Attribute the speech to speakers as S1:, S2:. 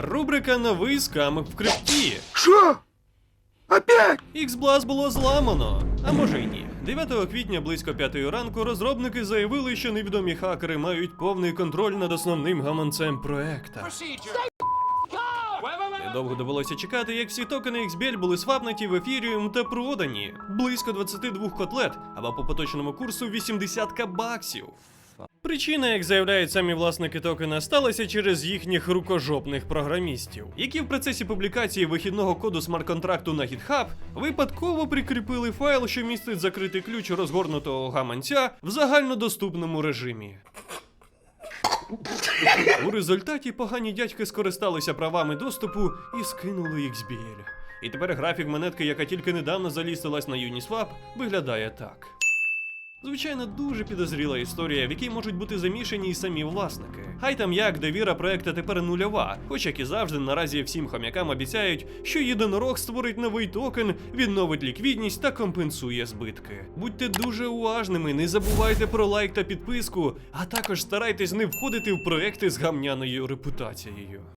S1: Рубрика Новий скам в крипті.
S2: Що? Опять?
S1: Xblast було зламано. А може й ні. 9 квітня близько 5 ранку розробники заявили, що невідомі хакери мають повний контроль над основним гаманцем проекта. Недовго довелося чекати, як всі токени XBL були свапнуті в ефіріум та продані. Близько 22 котлет, або по поточному курсу 80 баксів. Причина, як заявляють самі власники токена, сталася через їхніх рукожопних програмістів, які в процесі публікації вихідного коду смарт-контракту на GitHub випадково прикріпили файл, що містить закритий ключ розгорнутого гаманця в загальнодоступному режимі. У результаті погані дядьки скористалися правами доступу і скинули XBL. І тепер графік монетки, яка тільки недавно залістилась на Uniswap, виглядає так. Звичайно, дуже підозріла історія, в якій можуть бути замішані і самі власники. Хай там як довіра проекта тепер нульова, хоч як і завжди, наразі всім хом'якам обіцяють, що єдинорог створить новий токен, відновить ліквідність та компенсує збитки. Будьте дуже уважними, не забувайте про лайк та підписку, а також старайтесь не входити в проекти з гамняною репутацією.